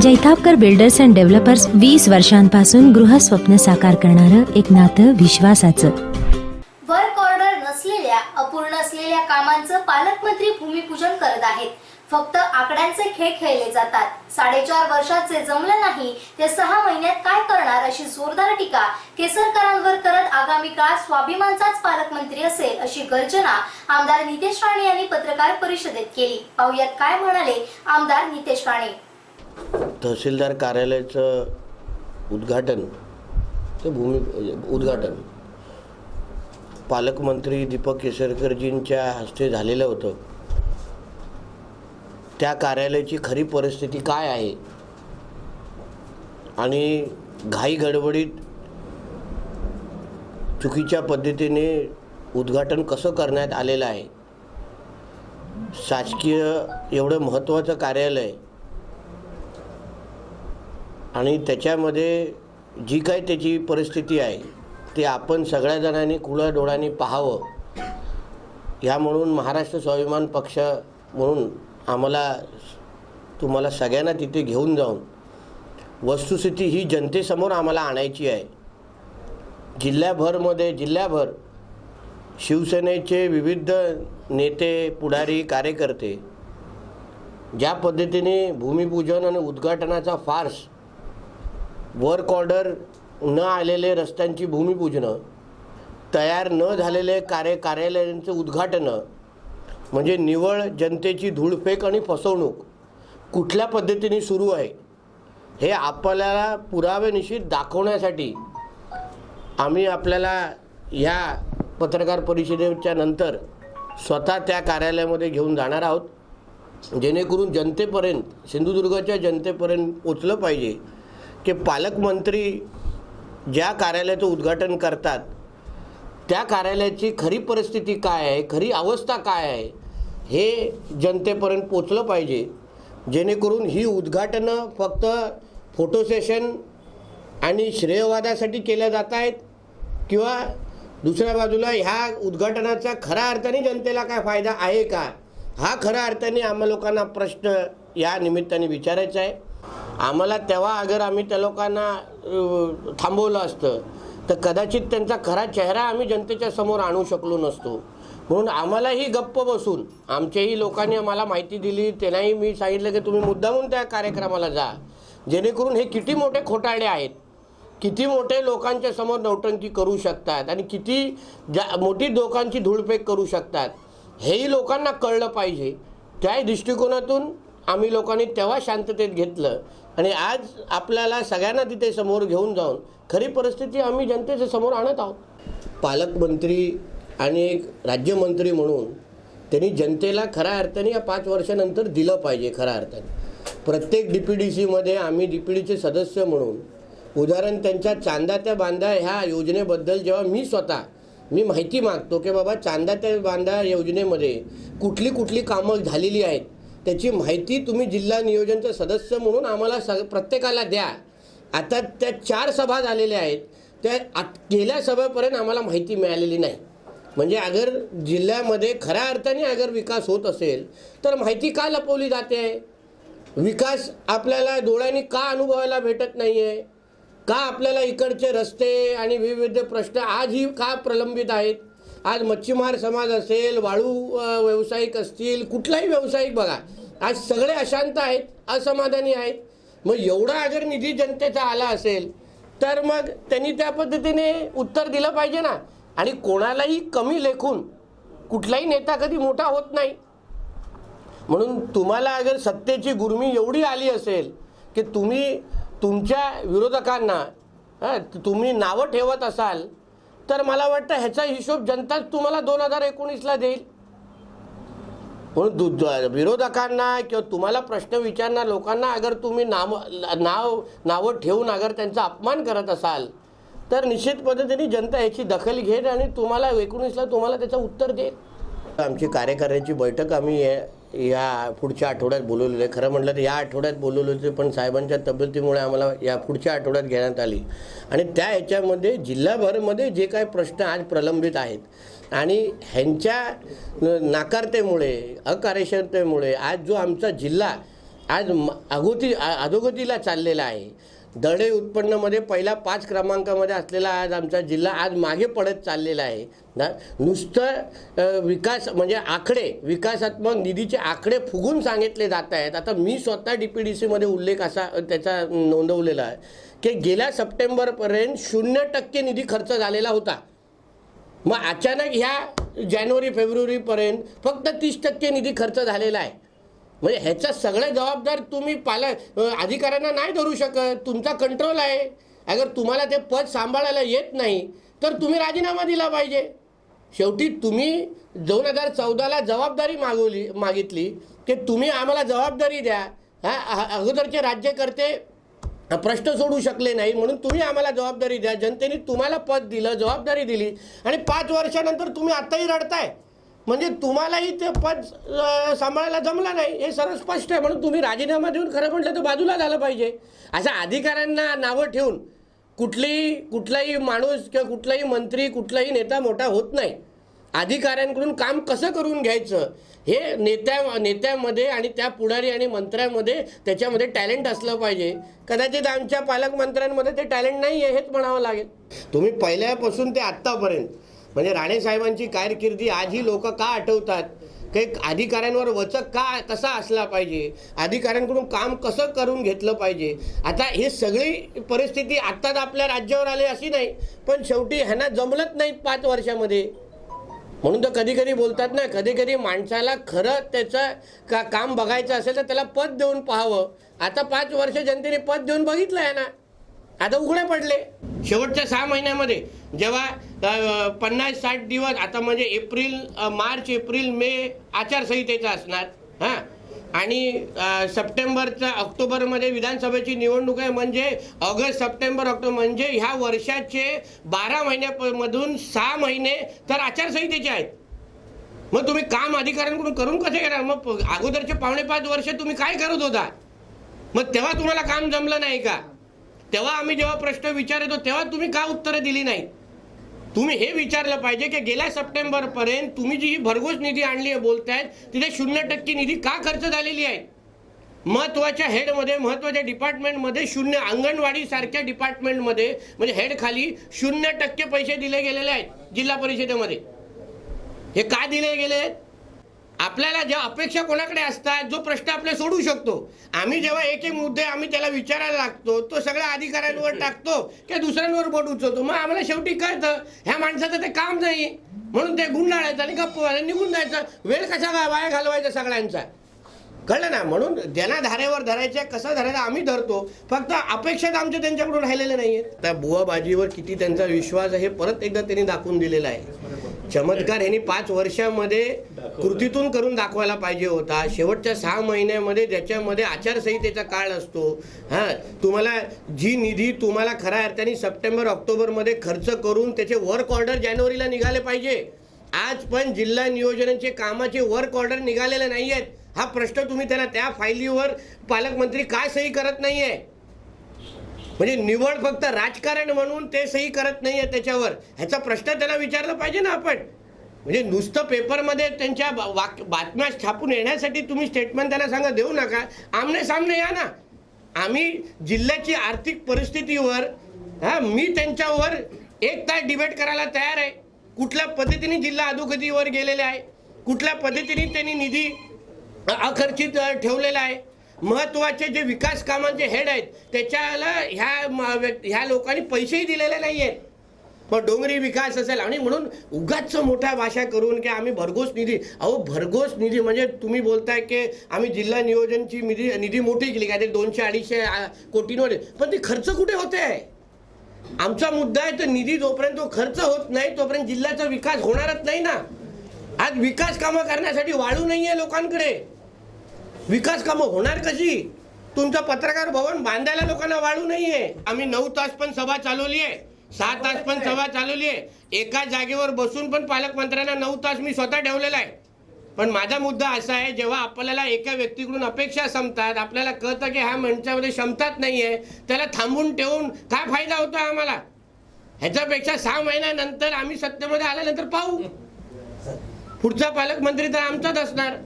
Jaitapkar builders and developers वीस वर्षांपासून गृहस्वप्न साकार करणारं एक नातं विश्वासाचं. वर्क ऑर्डर नसलेल्या अपूर्ण असलेल्या कामांचं पालकमंत्री भूमिपूजन करत आहेत. फक्त आकड्यांचे खेळ खेळले जातात. साडेचार वर्षाचे जमलं नाही ते सहा महिन्यात काय करणार अशी जोरदार टीका केसरकरांवर करत आगामी काळ स्वाभिमानचाच पालकमंत्री असेल अशी गर्जना आमदार नितेश राणे यांनी पत्रकार परिषदेत केली. पाहुयात काय म्हणाले आमदार नितेश राणे. तहसीलदार कार्यालयाचं उद्घाटन ते भूमी उद्घाटन. पालकमंत्री दीपक केसरकरजींच्या हस्ते झालेलं होतं. त्या कार्यालयाची खरी परिस्थिती काय आहे? आणि घाई गडबडीत चुकीच्या पद्धतीने उद्घाटन कसं करण्यात आलेलं आहे? शासकीय एवढं महत्त्वाचं कार्यालय आणि त्याच्यामध्ये जी काय त्याची परिस्थिती आहे ते आपण सगळ्या जणांनी खुल्या डोळ्यांनी पाहावं. ह्या म्हणून महाराष्ट्र स्वाभिमान पक्ष म्हणून आम्हाला तुम्हाला सगळ्यांना तिथे घेऊन जाऊन वस्तुस्थिती ही जनतेसमोर आम्हाला आणायची आहे. जिल्ह्याभरमध्ये जिल्ह्याभर शिवसेनेचे विविध नेते पुढारी कार्यकर्ते ज्या पद्धतीने भूमिपूजन आणि उद्घाटनाचा फार्स वर्क ऑर्डर न आलेले रस्त्यांची भूमिपूजनं तयार न झालेले कार्य कार्यालयांचं उद्घाटनं म्हणजे निवळ जनतेची धूळफेक आणि फसवणूक कुठल्या पद्धतीने सुरू आहे हे आपल्याला पुरावे दाखवण्यासाठी आम्ही आपल्याला ह्या पत्रकार परिषदेच्या नंतर स्वतः त्या कार्यालयामध्ये घेऊन जाणार आहोत. जेणेकरून जनतेपर्यंत सिंधुदुर्गाच्या जनतेपर्यंत पोचलं पाहिजे. की पालकमंत्री ज्या कार्यालयाचं उद्घाटन करतात त्या कार्यालयाची खरी परिस्थिती काय आहे खरी अवस्था काय आहे हे जनतेपर्यंत पोचलं पाहिजे. जेणेकरून ही उद्घाटनं फक्त फोटो सेशन आणि श्रेयवादासाठी केल्या जात आहेत किंवा दुसऱ्या बाजूला ह्या उद्घाटनाचा खऱ्या अर्थाने जनतेला काय फायदा आहे का? हा खऱ्या अर्थाने आम्हा लोकांना प्रश्न या निमित्ताने विचारायचा आहे. आम्हाला तेव्हा अगर आम्ही त्या लोकांना थांबवलं असतं तर कदाचित त्यांचा खरा चेहरा आम्ही जनतेच्या समोर आणू शकलो नसतो. म्हणून आम्हालाही गप्प बसून आमच्याही लोकांनी आम्हाला माहिती दिली त्यांनाही मी सांगितलं की तुम्ही मुद्दामून त्या कार्यक्रमाला जा. जेणेकरून हे किती मोठे खोटाळे आहेत किती मोठे लोकांच्या समोर नौटंकी करू शकतात आणि किती जा मोठी लोकांची धूळफेक करू शकतात हेही लोकांना कळलं पाहिजे. त्या दृष्टिकोनातून आम्ही लोकांनी तेव्हा शांततेत घेतलं आणि आज आपल्याला सगळ्यांना तिथे समोर घेऊन जाऊन खरी परिस्थिती आम्ही जनतेच्या समोर आणत आहोत. पालकमंत्री आणि एक राज्यमंत्री म्हणून त्यांनी जनतेला खऱ्या अर्थाने या पाच वर्षानंतर दिलं पाहिजे खऱ्या अर्थाने. प्रत्येक डी पी डी सीमध्ये आम्ही डी पी डीचे सदस्य म्हणून उदाहरण त्यांच्या चांदा त्या बांधा ह्या योजनेबद्दल जेव्हा मी स्वतः मी माहिती मागतो की बाबा चांदा त्या बांधा योजनेमध्ये कुठली कुठली कामं झालेली आहेत त्याची माहिती तुम्ही जिल्हा नियोजनचे सदस्य म्हणून आम्हाला सग प्रत्येकाला द्या. आता त्या चार सभा झालेल्या आहेत. त्या आत गेल्या सभेपर्यंत आम्हाला माहिती मिळालेली नाही. म्हणजे अगर जिल्ह्यामध्ये खऱ्या अर्थाने अगर विकास होत असेल तर माहिती का लपवली जाते? विकास आपल्याला डोळ्यांनी का अनुभवायला भेटत नाही आहे का आपल्याला इकडचे रस्ते आणि विविध प्रश्न आजही का प्रलंबित आहेत? आज मच्छीमार समाज असेल वाळू व्यावसायिक असतील कुठलाही व्यावसायिक बघा आज सगळे अशांत आहेत असमाधानी आहेत. मग एवढा अगर निधी जनतेचा आला असेल तर मग त्यांनी त्या पद्धतीने उत्तर दिलं पाहिजे ना. आणि कोणालाही कमी लेखून कुठलाही नेता कधी मोठा होत नाही. म्हणून तुम्हाला अगर सत्तेची गुरमी एवढी आली असेल की तुम्ही तुमच्या विरोधकांना तुम्ही नावं ठेवत असाल तर मला वाटतं ह्याचा हिशोब जनताच तुम्हाला दोन हजार एकोणीसला देईल. म्हणून दु विरोधकांना किंवा तुम्हाला प्रश्न विचारणार लोकांना अगर तुम्ही नाम नाव नावं ठेवून अगर त्यांचा अपमान करत असाल तर निश्चित पद्धतीने जनता याची दखल घेईल आणि तुम्हाला एकोणीसला तुम्हाला त्याचं उत्तर देईल. आमची कार्यकाऱ्याची बैठक आम्ही या- पुढच्या आठवड्यात बोलवलेली आहे. खरं म्हटलं तर या आठवड्यात बोलवलं होते पण साहेबांच्या तब्येतीमुळे आम्हाला या पुढच्या आठवड्यात घेण्यात आली. आणि त्या ह्याच्यामध्ये जिल्हाभरमध्ये जे काही प्रश्न आज प्रलंबित आहेत आणि ह्यांच्या नाकारतेमुळे अकार्यक्षमतेमुळे आज जो आमचा जिल्हा आज अगोती अधोगतीला चाललेला आहे दडे उत्पन्नामध्ये पहिल्या पाच क्रमांकामध्ये असलेला आज आमचा जिल्हा आज मागे पडत चाललेला आहे. ना नुसतं विकास म्हणजे आकडे विकासात्मक निधीचे आकडे फुगून सांगितले जात आहेत. आता मी स्वतः डी पी डी सीमध्ये उल्लेख असा त्याचा नोंदवलेला आहे की गेल्या सप्टेंबरपर्यंत शून्य टक्के निधी खर्च झालेला होता. मग अचानक ह्या जानेवारी फेब्रुवारीपर्यंत फक्त तीस टक्के निधी खर्च झालेला आहे. म्हणजे ह्याचा सगळ्या जबाबदार तुम्ही पालक अधिकाऱ्यांना नाही धरू शकत. तुमचा कंट्रोल आहे. अगर तुम्हाला ते पद सांभाळायला येत नाही तर तुम्ही राजीनामा दिला पाहिजे. शेवटी तुम्ही दोन हजार चौदाला जबाबदारी मागवली मागितली की तुम्ही आम्हाला जबाबदारी द्या. हा अगोदरचे राज्यकर्ते प्रश्न सोडू शकले नाही म्हणून तुम्ही आम्हाला जबाबदारी द्या. जनतेने तुम्हाला पद दिलं जबाबदारी दिली. आणि पाच वर्षानंतर तुम्ही आत्ताही रडताय. म्हणजे तुम्हालाही ते पद सांभाळायला जमलं नाही हे सर्व स्पष्ट आहे. म्हणून तुम्ही राजीनामा देऊन खरं म्हटलं तर बाजूला झालं पाहिजे. अशा अधिकाऱ्यांना नावं ठेवून कुठलीही कुठलाही माणूस किंवा कुठलाही मंत्री कुठलाही नेता मोठा होत नाही. अधिकाऱ्यांकडून काम कसं करून घ्यायचं? हे नेत्या नेत्यामध्ये आणि त्या पुढारी आणि मंत्र्यामध्ये त्याच्यामध्ये टॅलेंट असलं पाहिजे. कदाचित आमच्या पालकमंत्र्यांमध्ये ते टॅलेंट नाही आहे हेच म्हणावं लागेल. तुम्ही पहिल्यापासून ते आत्तापर्यंत म्हणजे राणे साहेबांची कारकिर्दी आजही लोक का आठवतात? काही अधिकाऱ्यांवर वचक का कसा असला पाहिजे? अधिकाऱ्यांकडून काम कसं करून घेतलं पाहिजे? आता हे सगळी परिस्थिती आत्ताच आपल्या राज्यावर आली अशी नाही पण शेवटी ह्यांना जमलंच नाहीत पाच वर्षामध्ये. म्हणून तर कधी कधी बोलतात ना कधी कधी माणसाला खरं त्याचं का काम बघायचं असेल तर त्याला पद देऊन पाहावं. आता पाच वर्ष जनतेने पद देऊन बघितलं आहे ना. आता उघडे पडले. शेवटच्या सहा महिन्यामध्ये जेव्हा पन्नास साठ दिवस आता म्हणजे एप्रिल मार्च एप्रिल मे आचारसंहितेचा असणार हां? आणि सप्टेंबरचा ऑक्टोबरमध्ये विधानसभेची निवडणूक आहे म्हणजे ऑगस्ट सप्टेंबर ऑक्टोबर म्हणजे ह्या वर्षाचे बारा महिन्यामधून सहा महिने तर आचारसंहितेचे आहेत. मग तुम्ही काम अधिकाऱ्यांकडून करून कसे घेणार? मग अगोदरचे पावणे पाच वर्ष तुम्ही काय करत होता? मग तेव्हा तुम्हाला काम जमलं नाही का? तेव्हा आम्ही जेव्हा प्रश्न विचारतो तेव्हा तुम्ही का उत्तरं दिली नाही तुम्ही हे विचारलं पाहिजे की गेल्या सप्टेंबरपर्यंत तुम्ही जी ही भरघोस निधी आणली आहे बोलतायत तिथे शून्य टक्के निधी का खर्च झालेली आहे? महत्त्वाच्या हेडमध्ये महत्त्वाच्या डिपार्टमेंटमध्ये शून्य अंगणवाडीसारख्या डिपार्टमेंटमध्ये म्हणजे हेड खाली शून्य टक्के पैसे दिले गेलेले आहेत जिल्हा परिषदेमध्ये. हे का दिले गेले आहेत? आपल्याला ज्या अपेक्षा कोणाकडे असतात जो प्रश्न आपले सोडू शकतो. आम्ही जेव्हा एक एक मुद्दे आम्ही त्याला विचारायला लागतो तो सगळ्या अधिकाऱ्यांवर टाकतो किंवा दुसऱ्यांवर बोट उचलतो. मग आम्हाला शेवटी कळतं ह्या माणसाचं ते काम नाही. म्हणून ते गुंडाळायचं आणि गप्प निघून जायचं. वेळ कसा वाया घालवायचा सगळ्यांचा? कळलं ना? म्हणून ज्यांना धारेवर धरायच्या कसं धरायचं आम्ही धरतो. फक्त अपेक्षाच आमच्या त्यांच्याकडून राहिलेले नाही आहेत त्या बुवा बाजीवर किती त्यांचा विश्वास आहे हे परत एकदा त्यांनी दाखवून दिलेला आहे. चमत्कार यांनी पाच वर्षामध्ये कृतीतून करून दाखवायला पाहिजे होता. शेवटच्या सहा महिन्यामध्ये ज्याच्यामध्ये आचारसंहितेचा काळ असतो. हां तुम्हाला जी निधी तुम्हाला खऱ्या अर्थाने सप्टेंबर ऑक्टोबरमध्ये खर्च करून त्याचे वर्क ऑर्डर जानेवारीला निघाले पाहिजे. आज पण जिल्हा नियोजनाचे कामाचे वर्क ऑर्डर निघालेले नाही आहेत हा प्रश्न तुम्ही त्याला त्या फायलीवर पालकमंत्री का सही करत नाही आहे म्हणजे निवड फक्त राजकारण म्हणून ते सही करत नाही आहे त्याच्यावर. ह्याचा प्रश्न त्याला विचारला पाहिजे ना आपण. म्हणजे नुसतं पेपरमध्ये त्यांच्या बा- वाक बातम्या छापून येण्यासाठी तुम्ही स्टेटमेंट त्यांना सांगा देऊ नका. आमने सामने या ना. आम्ही जिल्ह्याची आर्थिक परिस्थितीवर हा मी त्यांच्यावर एक तास डिबेट करायला तयार आहे. कुठल्या पद्धतीने जिल्हा अधोगतीवर गेलेले आहे? कुठल्या पद्धतीने त्यांनी निधी अ- अखर्चित ठेवलेला आहे? महत्त्वाचे जे विकास कामांचे हेड आहेत त्याच्याला ह्या म- ह्या लोकांनी पैसेही दिलेले नाही आहेत मग डोंगरी विकास असेल आणि म्हणून उगाच मोठ्या भाषा करून की आम्ही भरघोस निधी अहो भरघोस निधी म्हणजे तुम्ही बोलताय की आम्ही जिल्हा नियोजनची निधी निधी मोठी केली काय ते दोनशे अडीचशे कोटींवर. पण ते खर्च कुठे होते आमचा मुद्दा आहे तर निधी जोपर्यंत तो खर्च होत नाही तोपर्यंत जिल्ह्याचा विकास होणारच नाही ना. आज विकास कामं करण्यासाठी वाळू नाही आहे लोकांकडे. विकास कामं होणार कशी? तुमचं पत्रकार भवन बांधायला लोकांना वाळू नाहीये. आम्ही नऊ तास पण सभा चालवली आहे. सहा तास पण सभा चालवली आहे. एका जागेवर बसून पण पालकमंत्र्यांना नऊ तास मी स्वतः ठेवलेला आहे. पण माझा मुद्दा असा आहे जेव्हा आपल्याला एका व्यक्तीकडून अपेक्षा संपतात आपल्याला कळतं की ह्या माणसामध्ये क्षमताच नाही आहे त्याला थांबून ठेवून काय फायदा होतो आम्हाला? ह्याच्यापेक्षा सहा महिन्यानंतर आम्ही सत्तेमध्ये आल्यानंतर पाहू. पुढचा पालकमंत्री तर आमचाच असणार.